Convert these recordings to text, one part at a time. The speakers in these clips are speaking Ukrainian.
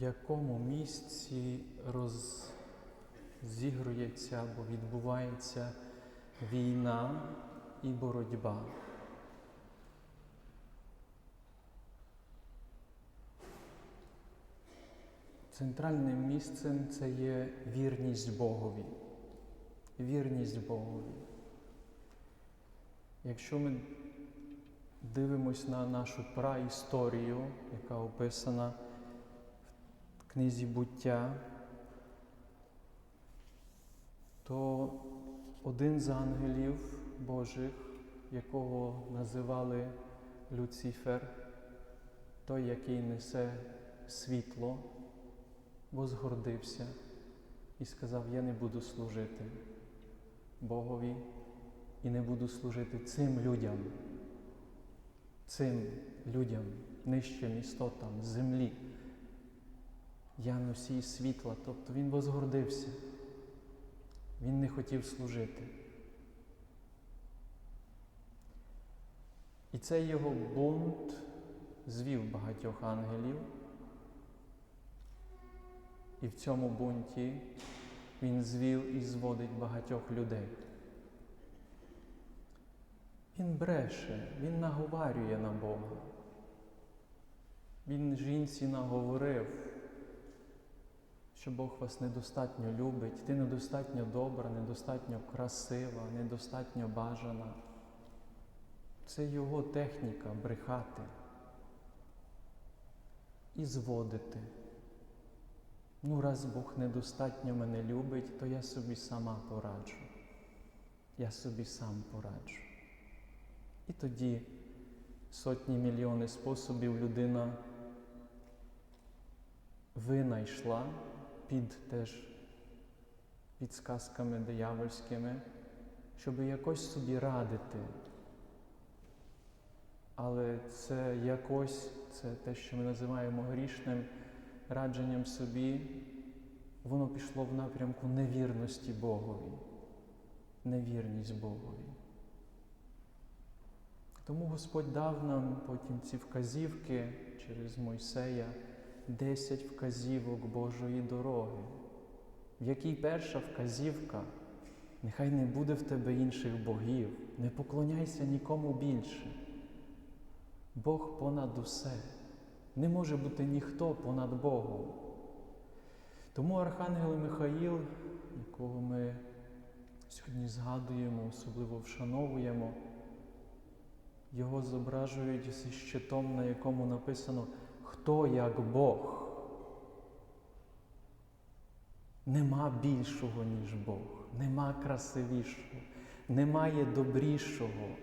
в якому місці розігрується або відбувається війна і боротьба. Центральним місцем це є вірність Богові. Вірність Богові. Якщо ми дивимось на нашу праісторію, яка описана книзі буття, то один з ангелів Божих, якого називали Люцифер, той, який несе світло, возгордився і сказав: Я не буду служити Богові і не буду служити цим людям, цим людям, нижчим істотам землі. Я носій світла, тобто він возгордився. Він не хотів служити. І цей його бунт звів багатьох ангелів. І в цьому бунті він звів і зводить багатьох людей. Він бреше, він наговарює на Бога. Він жінці наговорив, що Бог вас недостатньо любить, ти недостатньо добра, недостатньо красива, недостатньо бажана. Це його техніка брехати і зводити. Ну, раз Бог недостатньо мене любить, то я собі сама пораджу. Я собі сам пораджу. І тоді сотні мільйони способів людина винайшла під теж підсказками диявольськими, щоб якось собі радити. Але це якось, це те, що ми називаємо грішним радженням собі, воно пішло в напрямку невірності Богові, невірність Богові. Тому Господь дав нам потім ці вказівки через Мойсея, десять вказівок Божої дороги, в якій перша вказівка, нехай не буде в тебе інших богів, не поклоняйся нікому більше. Бог понад усе. Не може бути ніхто понад Богом. Тому Архангел Михаїл, якого ми сьогодні згадуємо, особливо вшановуємо, його зображують зі щитом, на якому написано Хто як Бог. Нема більшого, ніж Бог, нема красивішого, немає добрішого,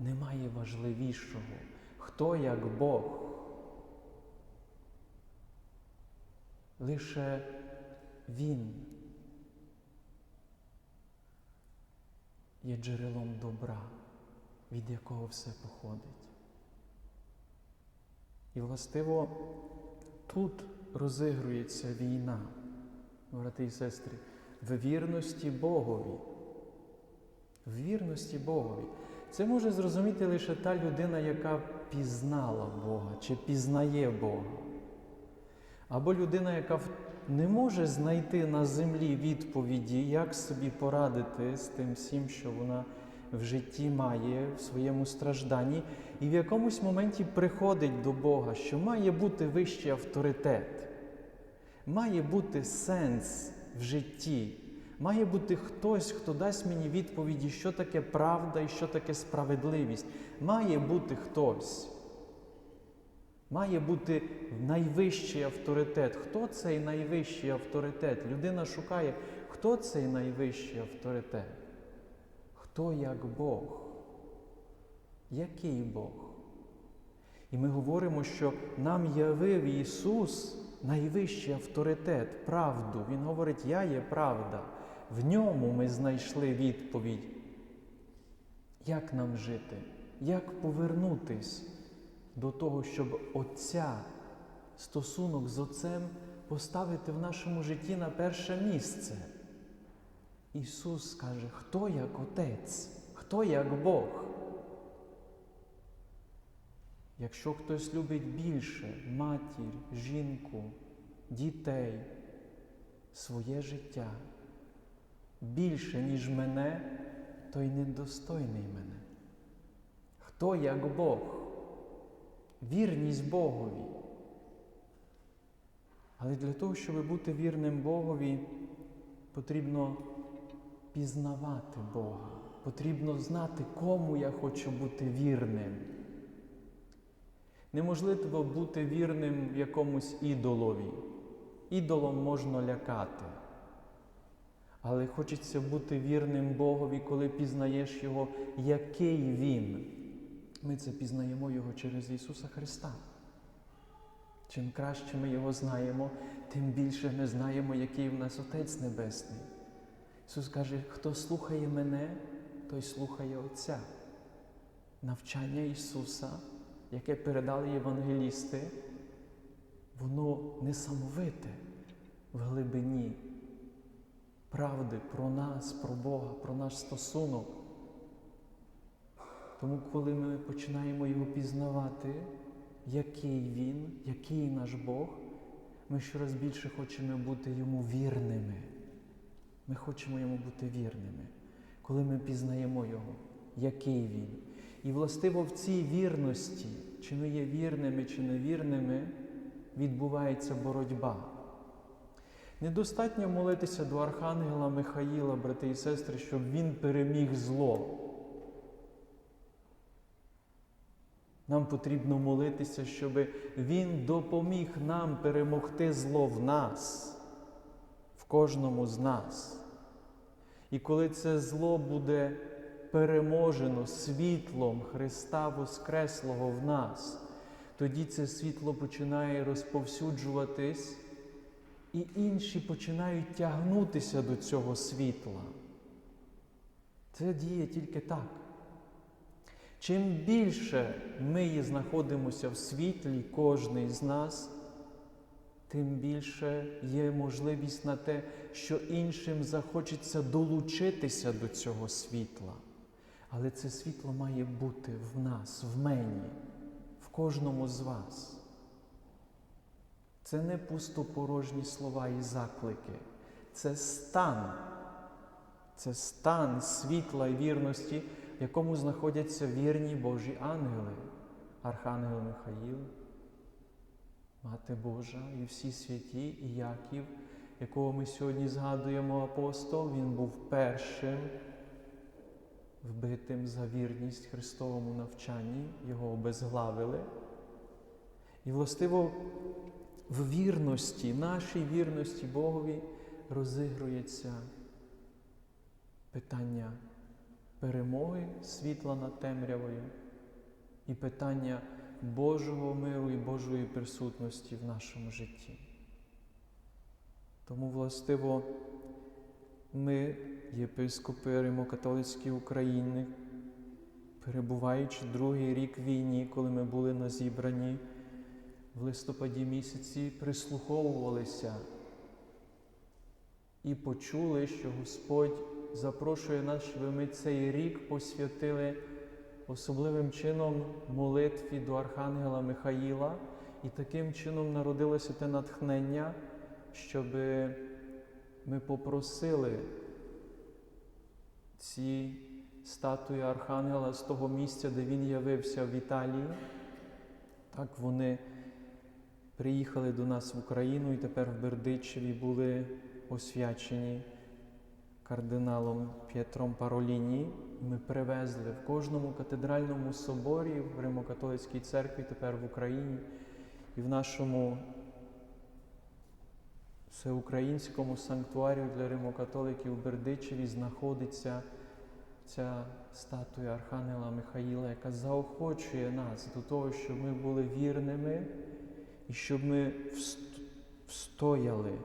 немає важливішого. Хто як Бог? Лише Він є джерелом добра, від якого все походить. І властиво тут розігрується війна, брати і сестри, в вірності Богові. В вірності Богові. Це може зрозуміти лише та людина, яка пізнала Бога чи пізнає Бога. Або людина, яка не може знайти на землі відповіді, як собі порадити з тим всім, що вона в житті має в своєму стражданні, і в якомусь моменті приходить до Бога, що має бути вищий авторитет, має бути сенс в житті. Має бути хтось, хто дасть мені відповіді, що таке правда і що таке справедливість. Має бути хтось. Має бути найвищий авторитет. Хто цей найвищий авторитет? Людина шукає, хто цей найвищий авторитет? Хто як Бог? Який Бог? І ми говоримо, що нам явив Ісус найвищий авторитет, правду. Він говорить, Я є правда. В ньому ми знайшли відповідь. Як нам жити? Як повернутись до того, щоб Отця, стосунок з Отцем поставити в нашому житті на перше місце? Ісус каже, хто як Отець, хто як Бог? Якщо хтось любить більше матір, жінку, дітей, своє життя більше, ніж мене, той недостойний мене. Хто як Бог? Вірність Богові. Але для того, щоб бути вірним Богові, потрібно пізнавати Бога. Потрібно знати, кому я хочу бути вірним. Неможливо бути вірним якомусь ідолові. Ідолом можна лякати. Але хочеться бути вірним Богові, коли пізнаєш Його, який Він. Ми це пізнаємо Його через Ісуса Христа. Чим краще ми Його знаємо, тим більше ми знаємо, який в нас Отець Небесний. Ісус каже, хто слухає мене, той слухає Отця. Навчання Ісуса, яке передали євангелісти, воно несамовите в глибині правди про нас, про Бога, про наш стосунок. Тому, коли ми починаємо Його пізнавати, який Він, який наш Бог, ми щораз більше хочемо бути Йому вірними. Ми хочемо йому бути вірними, коли ми пізнаємо Його, який Він. І властиво в цій вірності, чи ми є вірними, чи невірними, відбувається боротьба. Недостатньо молитися до Архангела Михаїла, брати і сестри, щоб він переміг зло. Нам потрібно молитися, щоб Він допоміг нам перемогти зло в нас, кожному з нас. І коли це зло буде переможено світлом Христа Воскреслого в нас, тоді це світло починає розповсюджуватись, і інші починають тягнутися до цього світла. Це діє тільки так. Чим більше ми знаходимося в світлі, кожний з нас, тим більше є можливість на те, що іншим захочеться долучитися до цього світла. Але це світло має бути в нас, в мені, в кожному з вас. Це не пустопорожні слова і заклики, це стан, це стан світла і вірності, в якому знаходяться вірні Божі ангели, Архангел Михаїл, Мати Божа і всі святі, і Яків, якого ми сьогодні згадуємо апостол, він був першим вбитим за вірність Христовому навчанні, його обезглавили. І, властиво, в вірності, нашій вірності Богові розігрується питання перемоги світла над темрявою і питання Божого миру і Божої присутності в нашому житті. Тому, властиво, ми, єпископи Римо-католицькі України, перебуваючи другий рік війні, коли ми були на зібранні в листопаді місяці, прислуховувалися і почули, що Господь запрошує нас, щоб ми цей рік посвятили особливим чином молитві до Архангела Михаїла, і таким чином народилося те натхнення, щоб ми попросили ці статуї Архангела з того місця, де він явився в Італії. Так вони приїхали до нас в Україну і тепер в Бердичеві були освячені кардиналом П'єтром Пароліні. Ми привезли в кожному катедральному соборі в Римо-католицькій церкві, тепер в Україні і в нашому всеукраїнському санктуарію для римокатоликів у Бердичеві знаходиться ця статуя Архангела Михаїла, яка заохочує нас до того, щоб ми були вірними і щоб ми встояли,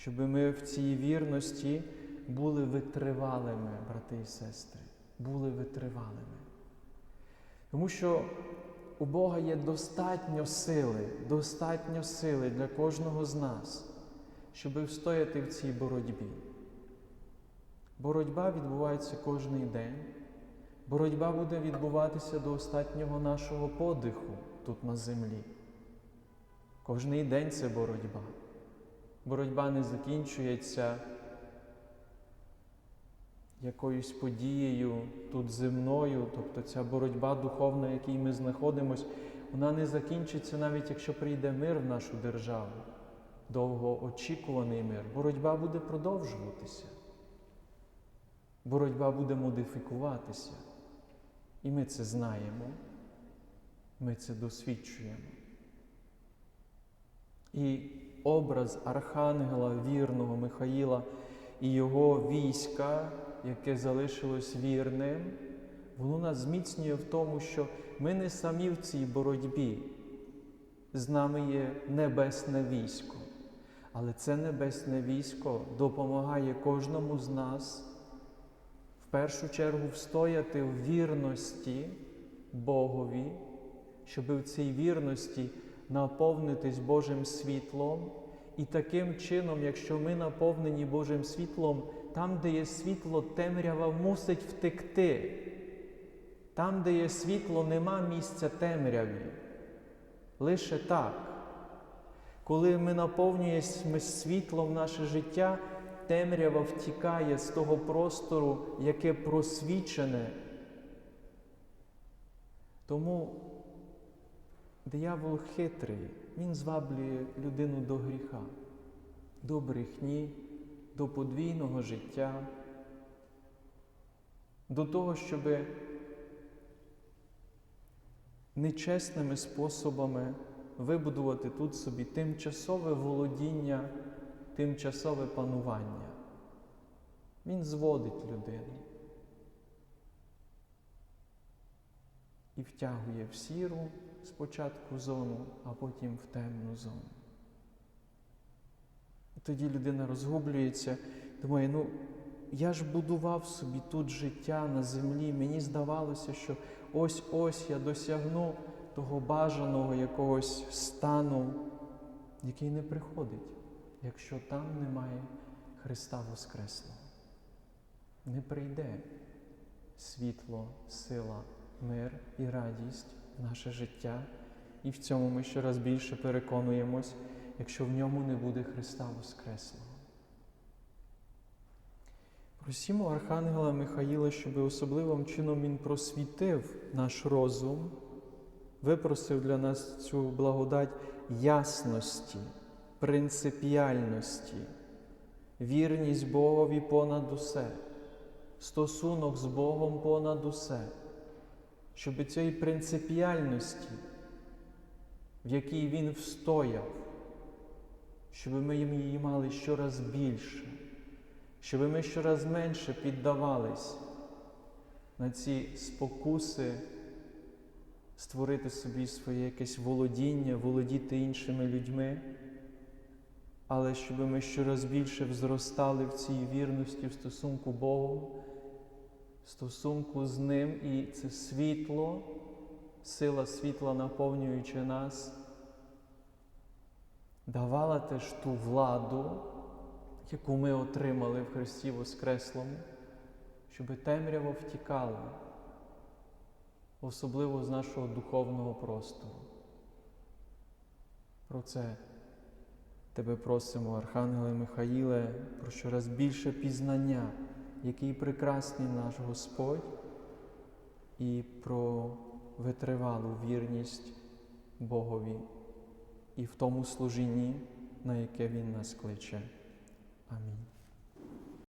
щоб ми в цій вірності були витривалими, брати і сестри, були витривалими. Тому що у Бога є достатньо сили, достатньо сили для кожного з нас, щоб встояти в цій боротьбі. Боротьба відбувається кожний день. Боротьба буде відбуватися до останнього нашого подиху тут на землі. Кожний день це боротьба. Боротьба не закінчується якоюсь подією тут земною, тобто ця боротьба духовна, в якій ми знаходимося, вона не закінчиться навіть якщо прийде мир в нашу державу, довгоочікуваний мир. Боротьба буде продовжуватися. Боротьба буде модифікуватися. І ми це знаємо, ми це досвідчуємо. І образ Архангела вірного Михаїла і його війська, яке залишилось вірним, воно нас зміцнює в тому, що ми не самі в цій боротьбі. З нами є небесне військо. Але це небесне військо допомагає кожному з нас в першу чергу встояти в вірності Богові, щоб в цій вірності наповнитись Божим світлом. І таким чином, якщо ми наповнені Божим світлом, там, де є світло, темрява мусить втекти. Там, де є світло, нема місця темряві. Лише так. Коли ми наповнюємо світлом наше життя, темрява втікає з того простору, яке просвічене. Тому диявол хитрий, він зваблює людину до гріха, до брехні, до подвійного життя, до того, щоб нечесними способами вибудувати тут собі тимчасове володіння, тимчасове панування. Він зводить людину і втягує в сіру спочатку зону, а потім в темну зону. І тоді людина розгублюється, думає, ну я ж будував собі тут життя на землі, мені здавалося, що ось-ось я досягну того бажаного якогось стану, який не приходить, якщо там немає Христа Воскреслого. Не прийде світло, сила, мир і радість в наше життя, і в цьому ми щораз більше переконуємось, якщо в ньому не буде Христа Воскреслого. Просімо Архангела Михаїла, щоб особливим чином він просвітив наш розум, випросив для нас цю благодать ясності, принципіальності, вірність Богові понад усе, стосунок з Богом понад усе, щоб цієї принципіальності, в якій він встояв, щоб ми її мали щораз більше щоб ми щораз менше піддавались на ці спокуси, створити собі своє якесь володіння, володіти іншими людьми, але щоб ми щораз більше взростали в цій вірності в стосунку Богу, стосунку з Ним, і це світло, сила світла, наповнюючи нас, давала теж ту владу яку ми отримали в Христі Воскреслому, щоб темряво втікало, особливо з нашого духовного простору. Про це тебе просимо, Архангеле Михаїле, про щораз більше пізнання, який прекрасний наш Господь, і про витривалу вірність Богові і в тому служінні, на яке Він нас кличе.